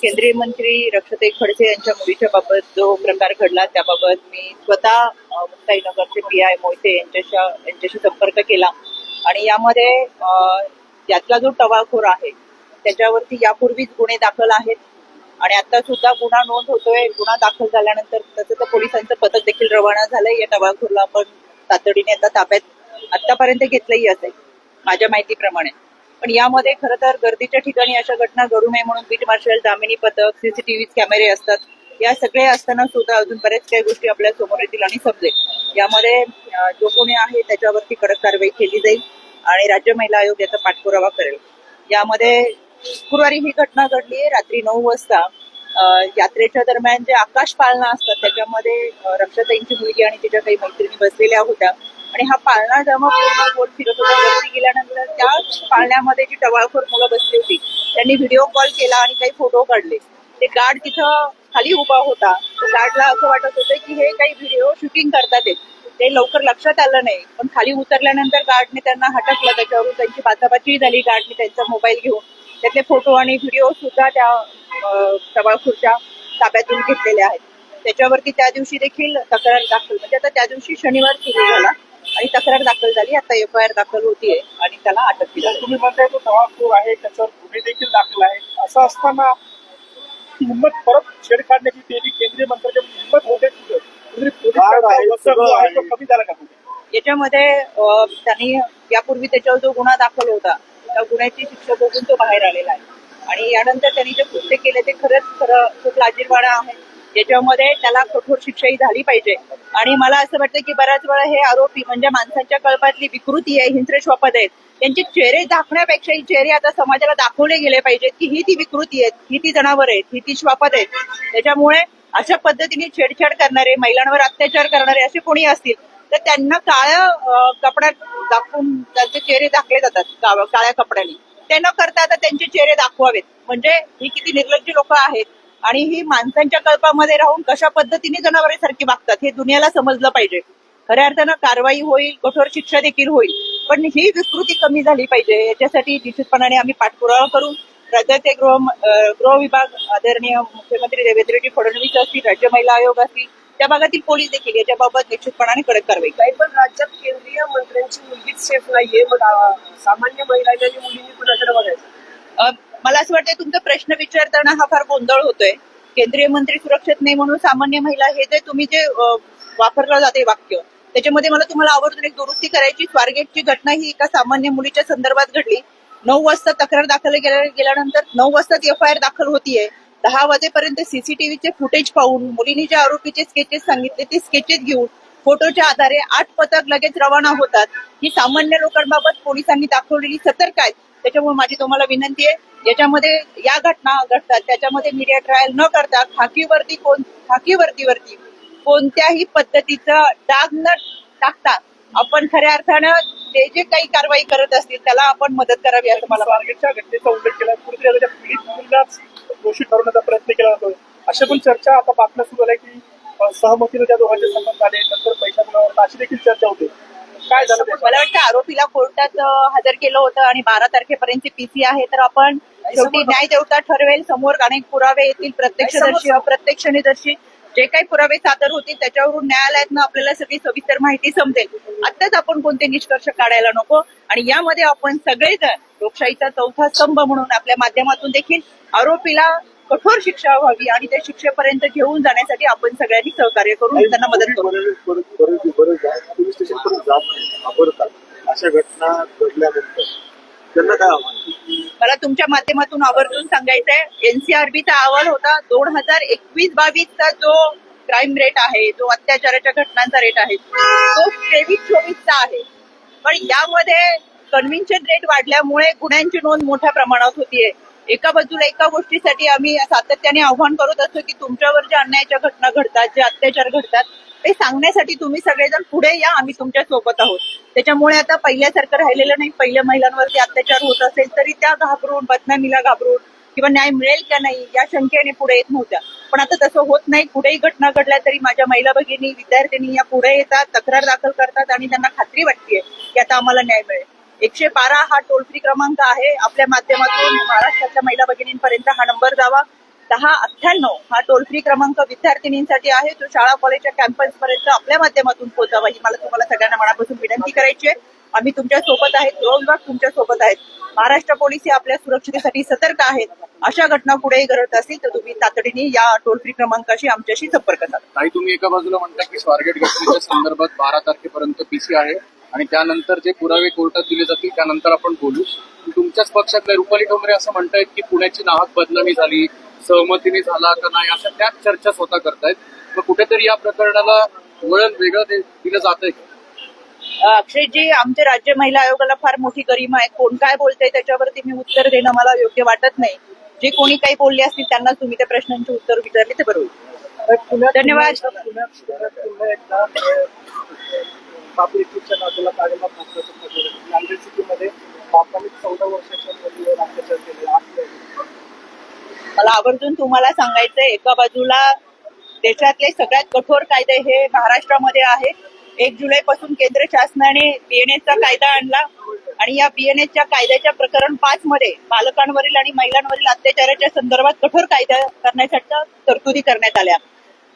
केंद्रीय मंत्री रक्षताई खडसे यांच्या मुलीच्या बाबत जो प्रकार घडला त्याबाबत मी स्वतः मुक्ताईनगरचे पी आय मोहिते यांच्याशी यांच्याशी संपर्क केला. आणि यामध्ये यातला जो टवाखोर आहे त्याच्यावरती यापूर्वीच गुन्हे दाखल आहेत. आणि आता सुद्धा गुन्हा नोंद होतोय. गुन्हा दाखल झाल्यानंतर त्याचं तर पोलिसांचं पथक देखील रवाना झालंय. या टवाखोरला आपण तातडीने आता ताब्यात आतापर्यंत घेतलंही असेल माझ्या माहितीप्रमाणे. पण यामध्ये खरं तर गर्दीच्या ठिकाणी अशा घटना घडू नये म्हणून बीट मार्शल दामिनी पथक सीसीटीव्ही कॅमेरे असतात. या सगळे असताना सुद्धा अजून बऱ्याच काही गोष्टी आपल्यासमोर येतील आणि समजेल. यामध्ये जो कोणी आहे त्याच्यावरती कडक कारवाई केली जाईल आणि राज्य महिला आयोग याचा पाठपुरावा करेल. यामध्ये शुक्रवारी ही घटना घडली आहे रात्री नऊ वाजता. यात्रेच्या दरम्यान जे आकाश पाळणा असतात त्याच्यामध्ये रक्षाताईंची मुलगी आणि तिच्या काही मैत्रिणी बसलेल्या होत्या. आणि हा पाळणा जेव्हा पूर्ण बोट फिरत होता वरती गेल्यानंतर त्या पाळण्यामध्ये जी टवाळखोर मुलं बसली होती त्यांनी व्हिडिओ कॉल केला आणि काही फोटो काढले. ते गार्ड तिथं खाली उभा होता. गार्डला असं वाटत होतं की हे काही व्हिडिओ शूटिंग करतात ते. लवकर लक्षात आलं नाही. पण खाली उतरल्यानंतर गार्डने त्यांना हटकलं. त्याच्यावरून त्यांची बाचाबाची झाली. गार्डने त्यांचा मोबाईल घेऊन त्यातले फोटो आणि व्हिडिओ सुद्धा त्या टवाळखोरच्या ताब्यातून घेतलेले आहेत. त्याच्यावरती त्या दिवशी देखील तक्रार दाखल. म्हणजे आता त्या दिवशी शनिवार सुरू झाला. आणि तक्रार दाखल झाली. आता एफ आय आर दाखल होतीये आणि त्याला अटक केली तुम्ही म्हणताय तो तवाखोर आहे त्याच्यावर गुन्हे देखील दाखल आहेत. असं असताना ती हिंमत परत छेड काढण्याची केंद्रीय मंत्र्याच्या हिंमत होते कुठं? कुठेतरी पोलीस गार्ड आहे, वचक जो सगळं आहे तो आहे. कमी झाला का कुठे याच्यामध्ये अं, त्यांनी यापूर्वी त्याच्यावर जो गुन्हा दाखल होता त्या गुन्ह्याची शिक्षा बघून तो बाहेर आलेला आहे. आणि यानंतर त्यांनी जे कृत्य केले ते खरंच खरं खूप लाजीरवाणं आहे. याच्यामध्ये त्याला कठोर शिक्षाही झाली पाहिजे. आणि मला असं वाटतं की बऱ्याच वेळा हे आरोपी म्हणजे माणसांच्या कळपातली विकृती आहे हिंस्र श्वापद आहेत. त्यांचे चेहरे दाखवण्यापेक्षा ही चेहरे आता समाजाला दाखवले गेले पाहिजेत की ही ती विकृती आहेत ही ती जनावर आहेत ही ती श्वापद आहेत. त्याच्यामुळे अशा पद्धतीने छेडछाड करणारे महिलांवर अत्याचार करणारे असे कोणी असतील तर त्यांना काळ्या कपड्यात दाखवून त्यांचे चेहरे दाखले जातात काळ्या कपड्याने. ते न करता आता त्यांचे चेहरे दाखवावेत. म्हणजे ही किती निर्लज्ज लोक आहेत आणि ही माणसांच्या कल्पामध्ये राहून कशा पद्धतीने जनावरांसारखी वागतात हे दुनियाला समजलं पाहिजे. खऱ्या अर्थानं कारवाई होईल कठोर शिक्षा देखील होईल पण ही विकृती कमी झाली पाहिजे. याच्यासाठी निश्चितपणाने आम्ही पाठपुरावा करू. राज्याचे गृह गृह विभाग आदरणीय मुख्यमंत्री देवेंद्रजी फडणवीस असतील राज्य महिला आयोग असतील त्या भागातील पोलीस देखील याच्याबाबत निश्चितपणाने कडक कारवाई काही पण राज्यात केंद्रीय मंत्र्यांची मुलगीच सेफ नाहीये. मग सामान्य महिलांनी मुलींनी कुणाकडे बघायचं? असं वाटतं तुमचा प्रश्न विचारताना हा फार गोंधळ होतोय. केंद्रीय मंत्री सुरक्षित नाही म्हणून सामान्य महिला हे जे तुम्ही जे वापरलं जाते वाक्य त्याच्यामध्ये मला तुम्हाला आवर्जून एक दुरुस्ती करायची स्वारगेटची घटना ही एका सामान्य मुलीच्या संदर्भात घडली. नऊ वाजता तक्रार दाखल गेल्यानंतर नऊ वाजताच एफ आय आर दाखल होतीये. दहा वाजेपर्यंत सीसीटीव्हीचे फुटेज पाहून मुलींनी जे आरोपीचे स्केचेस सांगितले ते स्केचेस घेऊन फोटोच्या आधारे आठ पथक लगेच रवाना होतात. ही सामान्य लोकांबाबत पोलिसांनी दाखवलेली सतर्क आहे त्याच्यामुळे माझी तुम्हाला विनंती आहे याच्यामध्ये या घटना घडतात त्याच्यामध्ये मीडिया ट्रायल न करता खाकीवरती कोण खाकीवरतीवरती कोणत्याही पद्धतीचं डाग न टाकता आपण खऱ्या अर्थानं ते जे काही कारवाई करत असतील त्याला आपण मदत करावी असं मला घटनेचा उल्लेख केला दोषी ठरवण्याचा प्रयत्न केला जातोय अशा पण चर्चा आता बातम्या सुरू झाल्या की सहमतीने त्या दोघांचे संबंध आले नंतर पैसा अशी देखील चर्चा होते. काय झालं? त्याच्यात? मला वाटतं आरोपीला कोर्टात हजर केलं होतं आणि बारा तारखेपर्यंत पीसी आहे तर आपण शेवटी न्याय देवता ठरवेल. समोर अनेक पुरावे येतील प्रत्यक्षदर्शी अप्रत्यक्ष निदर्शी. जे काही पुरावे सादर होतील त्याच्यावरून न्यायालयातनं आपल्याला सगळी सविस्तर माहिती समजेल. आताच आपण कोणते निष्कर्ष काढायला नको? आणि यामध्ये आपण सगळेजण लोकशाहीचा चौथा स्तंभ म्हणून आपल्या माध्यमातून देखील आरोपीला कठोर शिक्षा व्हावी आणि त्या शिक्षेपर्यंत घेऊन जाण्यासाठी आपण सगळ्यांनी सहकार्य करून त्यांना मदत करू. पोलीस स्टेशन अशा घटना घडल्यानंतर त्यांना काय आव्हान? मला तुमच्या माध्यमातून आवर्जून सांगायचंय एनसीआरबीचा अहवाल होता दोन हजार एकवीस बावीसचा जो क्राईम रेट आहे जो अत्याचाराच्या घटनांचा रेट आहे तो तेवीस चोवीसचा आहे. पण यामध्ये कन्व्हिन्शन रेट वाढल्यामुळे गुन्ह्यांची नोंद मोठ्या प्रमाणात होतीये. एका बाजूला एका गोष्टीसाठी आम्ही सातत्याने आव्हान करत असतो की तुमच्यावर ज्या अन्यायाच्या घटना घडतात जे अत्याचार घडतात ते सांगण्यासाठी तुम्ही सगळेजण पुढे या आम्ही तुमच्यासोबत आहोत. त्याच्यामुळे आता पहिल्यासारखं राहिलेलं नाही. पहिल्या महिलांवरती अत्याचार होत असेल तरी त्या घाबरून बदनामीला घाबरून किंवा न्याय मिळेल का नाही या शंकेने पुढे येत नव्हत्या. पण आता तसं होत नाही. कुठेही घटना घडल्या तरी माझ्या महिला भगिनी विद्यार्थिनी या पुढे येतात तक्रार दाखल करतात आणि त्यांना खात्री वाटते की आता आम्हाला न्याय मिळेल. एकशे बारा हा टोल फ्री क्रमांक आहे. आपल्या माध्यमातून महाराष्ट्राच्या महिला भगिनींपर्यंत हा नंबर जावा. दहा अठ्ठ्याण्णव हा टोल फ्री क्रमांक विद्यार्थिनींसाठी आहे. तो शाळा कॉलेजच्या कॅम्पस पर्यंत आपल्या माध्यमातून पोहोचावा ही मला तुम्हाला सगळ्यांना मनापासून विनंती करायची आहे. आम्ही तुमच्यासोबत आहेत गृह विभाग तुमच्यासोबत आहेत. महाराष्ट्र पोलीस हे आपल्या सुरक्षितेसाठी सतर्क आहेत. अशा घटना पुढेही घडत असतील तर तुम्ही तातडीने या टोल फ्री क्रमांकाशी आमच्याशी संपर्क साधा. तुम्ही एका बाजूला म्हणता की स्वारगेट घटनेच्या संदर्भात बारा तारखेपर्यंत पीसी आहे. आणि त्यानंतर जे पुरावे कोर्टात दिले जातील त्यानंतर आपण बोलू. तुमच्याच पक्षातले रुपाली ठोंबरे असं म्हणतायत की पुण्याची नाहक बदनामी झाली सहमतीने झाला का नाही अशा त्याच चर्चा स्वतः करतायत. मग कुठेतरी या प्रकरणाला वळण वेगळं दिलं जात आहे अक्षयजी आमच्या राज्य महिला आयोगाला फार मोठी गरिमा आहे. कोण काय बोलतंय त्याच्यावरती मी उत्तर देणं मला योग्य वाटत नाही. जे कोणी काही बोलले असतील त्यांना तुम्ही त्या प्रश्नांची उत्तर विचारली ते बरोबर. धन्यवाद. बापू नात्याला काढायला महत्वाचं ठरलं नांदेड सिटीमध्ये बापाने चौदा वर्षाच्या मुलीवर अत्याचार केले मला आवर्जून तुम्हाला सांगायचंय एका बाजूला देशातले सगळ्यात कठोर कायदे हे महाराष्ट्रामध्ये आहेत. एक जुलै पासून केंद्र शासनाने बीएनएसचा कायदा आणला आणि या बीएनएसच्या कायद्याच्या प्रकरण पाच मध्ये बालकांवरील आणि महिलांवरील अत्याचाराच्या संदर्भात कठोर कायदा करण्यासाठी तरतुदी करण्यात आल्या.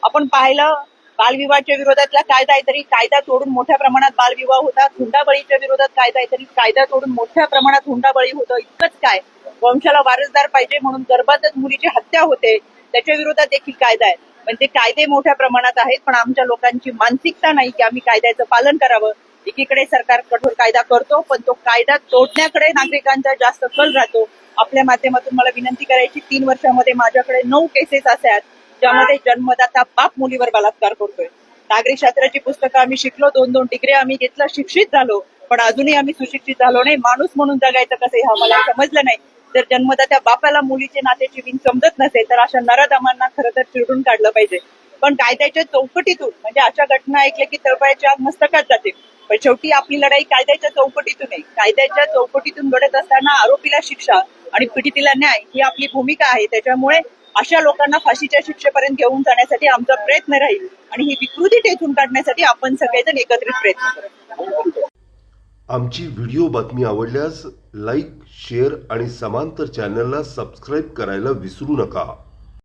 आपण पाहिलं बालविवाहाच्या विरोधातला कायदा आहे तरी कायदा तोडून मोठ्या प्रमाणात बालविवाह होतात हुंडाबळीच्या विरोधात कायदा आहे तरी कायदा तोडून मोठ्या प्रमाणात हुंडाबळी होतं. इतकंच काय? वंशाला वारसदार पाहिजे म्हणून गर्भातच मुलीची हत्या होते. त्याच्या विरोधात देखील कायदा आहे. पण ते कायदे मोठ्या प्रमाणात आहेत. पण आमच्या लोकांची मानसिकता नाही की आम्ही कायद्याचं पालन करावं. एकीकडे सरकार कठोर कायदा करतो पण तो कायदा तोडण्याकडे नागरिकांचा जास्त कल राहतो. आपल्या माध्यमातून मला विनंती करायची तीन वर्षामध्ये माझ्याकडे नऊ केसेस असे आहेत. ज्यामध्ये जन्मदाता बाप मुलीवर बलात्कार करतोय. नागरिक शास्त्राची पुस्तकं आम्ही शिकलो दोन दोन डिग्री आम्ही घेतला शिक्षित झालो. पण अजूनही आम्ही सुशिक्षित झालो नाही. माणूस म्हणून जगायचं कसं हे आम्हाला समजलं नाही. जर जन्मदात्या बापाला मुलीचे नात्याची विण समजत नसेल तर अशा नरदमांना खरं तर चिरडून काढलं पाहिजे. पण कायद्याच्या चौकटीतून म्हणजे अशा घटना ऐकल्या की तळपायाची आग मस्तकात जाते. पण शेवटी आपली लढाई कायद्याच्या चौकटीतून आहे. कायद्याच्या चौकटीतून घडत असताना आरोपीला शिक्षा आणि पीडितीला न्याय ही आपली भूमिका आहे. त्याच्यामुळे अशा लोकांना फाशीच्या शिक्षेपर्यंत घेऊन जाण्यासाठी आमचा प्रयत्न राहील आणि ही विकृती टेचून काढण्यासाठी आपण सगळेजण एकत्रित प्रयत्न करू. आमची व्हिडिओ बातमी आवडल्यास लाईक शेअर आणि समांतर चॅनलला सबस्क्राईब करायला विसरू नका.